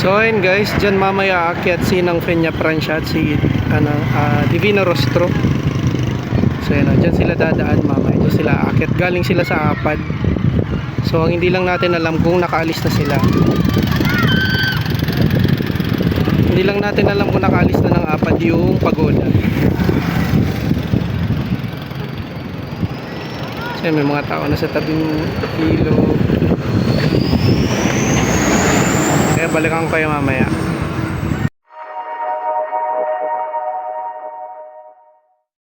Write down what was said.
So ayun guys, dyan mamaya aakyat si ng Fenya Francia at si ano, ah, Divino Rostro. So ayun, oh, dyan sila dadaan mamaya. Dyan sila aakyat. Galing sila sa Apad. So ang hindi lang natin alam kung nakaalis na sila. Hindi lang natin alam kung nakaalis na ng Apad yung pagoda. So may mga tao na sa tabing ilog. Balikan ko kayo mamaya.